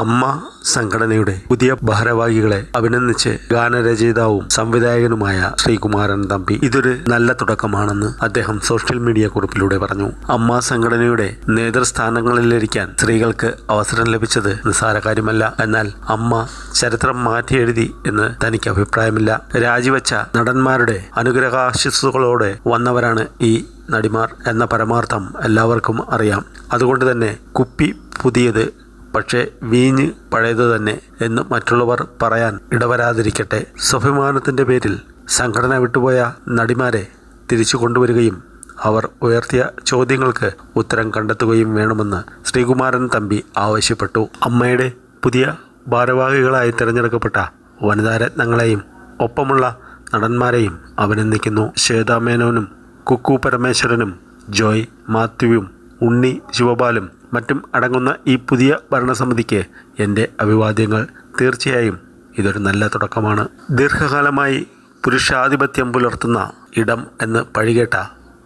അമ്മ സംഘടനയുടെ പുതിയ ഭാരവാഹികളെ അഭിനന്ദിച്ച് ഗാനരചയിതാവും സംവിധായകനുമായ ശ്രീകുമാരൻ തമ്പി ഇതൊരു നല്ല തുടക്കമാണെന്ന് അദ്ദേഹം സോഷ്യൽ മീഡിയ കുറിപ്പിലൂടെ പറഞ്ഞു. അമ്മ സംഘടനയുടെ നേതൃസ്ഥാനങ്ങളിലിരിക്കാൻ സ്ത്രീകൾക്ക് അവസരം ലഭിച്ചത് നിസ്സാര കാര്യമല്ല. എന്നാൽ അമ്മ ചരിത്രം മാറ്റിയെഴുതി എന്ന് തനിക്ക് അഭിപ്രായമില്ല. രാജിവെച്ച നടന്മാരുടെ അനുഗ്രഹാശിസ്സുകളോടെ വന്നവരാണ് ഈ നടിമാർ എന്ന പരമാർത്ഥം എല്ലാവർക്കും അറിയാം. അതുകൊണ്ട് തന്നെ കുപ്പി പുതിയത് പക്ഷേ വീഞ്ഞ് പഴയത് തന്നെ എന്ന് മറ്റുള്ളവർ പറയാൻ ഇടവരാതിരിക്കട്ടെ. സ്വാഭിമാനത്തിന്റെ പേരിൽ സംഘടന വിട്ടുപോയ നടിമാരെ തിരിച്ചു കൊണ്ടുവരികയും അവർ ഉയർത്തിയ ചോദ്യങ്ങൾക്ക് ഉത്തരം കണ്ടെത്തുകയും വേണമെന്ന് ശ്രീകുമാരൻ തമ്പി ആവശ്യപ്പെട്ടു. അമ്മയുടെ പുതിയ ഭാരവാഹികളായി തിരഞ്ഞെടുക്കപ്പെട്ട വനിതാരത്നങ്ങളെയും ഒപ്പമുള്ള നടന്മാരെയും അഭിനന്ദിക്കുന്നു. ശ്വേതാമേനോനും കുക്കു പരമേശ്വരനും ജോയ് മാത്യുവും ഉണ്ണി ശിവപാലും മറ്റും അടങ്ങുന്ന ഈ പുതിയ ഭരണസമിതിക്ക് എന്റെ അഭിവാദ്യങ്ങൾ തീർച്ചയായും ഇതൊരു നല്ല തുടക്കമാണ്. ദീർഘകാലമായി പുരുഷാധിപത്യം പുലർത്തുന്ന ഇടം എന്ന് പഴികേട്ട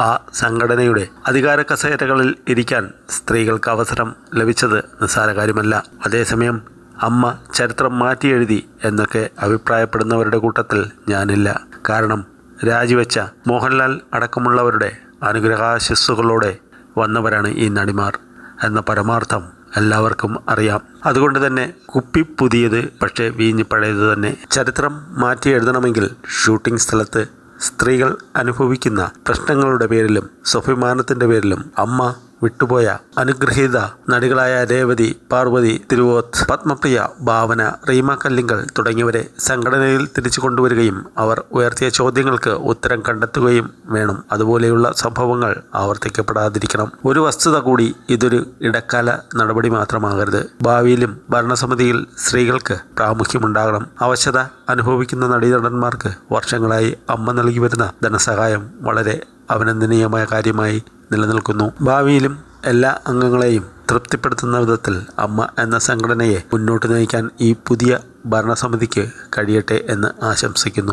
ആ സംഘടനയുടെ അധികാര കസേരകളിൽ ഇരിക്കാൻ സ്ത്രീകൾക്ക് അവസരം ലഭിച്ചത് നിസ്സാര കാര്യമല്ല. അതേസമയം അമ്മ ചരിത്രം മാറ്റി എഴുതി എന്നൊക്കെ അഭിപ്രായപ്പെടുന്നവരുടെ കൂട്ടത്തിൽ ഞാനില്ല. കാരണം രാജിവെച്ച മോഹൻലാൽ അടക്കമുള്ളവരുടെ അനുഗ്രഹാശിസ്സുകളോടെ വന്നവരാണ് ഈ നടിമാർ എന്ന പരമാർത്ഥം എല്ലാവർക്കും അറിയാം. അതുകൊണ്ട് തന്നെ കുപ്പി പുതിയത് പക്ഷേ വീഞ്ഞ് പഴയത് തന്നെ. ചരിത്രം മാറ്റി എഴുതണമെങ്കിൽ ഷൂട്ടിംഗ് സ്ഥലത്ത് സ്ത്രീകൾ അനുഭവിക്കുന്ന പ്രശ്നങ്ങളുടെ പേരിലും സ്വാഭിമാനത്തിന്റെ പേരിലും അമ്മ വിട്ടുപോയ അനുഗ്രഹീത നടികളായ രേവതി പാർവതി തിരുവോത്ത് പത്മപ്രിയ ഭാവന റീമ കല്ലിങ്കൽ തുടങ്ങിയവരെ സംഘടനയിൽ തിരിച്ചു കൊണ്ടുവരികയും അവർ ഉയർത്തിയ ചോദ്യങ്ങൾക്ക് ഉത്തരം കണ്ടെത്തുകയും വേണം. അതുപോലെയുള്ള സംഭവങ്ങൾ ആവർത്തിക്കപ്പെടാതിരിക്കണം. ഒരു വസ്തുത കൂടി ഇതൊരു ഇടക്കാല നടപടി മാത്രമാകരുത്. ഭാവിയിലും ഭരണസമിതിയിൽ സ്ത്രീകൾക്ക് പ്രാമുഖ്യമുണ്ടാകണം. അവശത അനുഭവിക്കുന്ന നടീനടന്മാർക്ക് വർഷങ്ങളായി അമ്മ നൽകി വരുന്ന ധനസഹായം വളരെ അഭിനന്ദനീയമായ കാര്യമായി നിലനിൽക്കുന്നു. ഭാവിയിലും എല്ലാ അംഗങ്ങളെയും തൃപ്തിപ്പെടുത്തുന്ന വിധത്തിൽ അമ്മ എന്ന സംഘടനയെ മുന്നോട്ട് നയിക്കാൻ ഈ പുതിയ ഭരണസമിതിക്ക് കഴിയട്ടെ എന്ന് ആശംസിക്കുന്നു.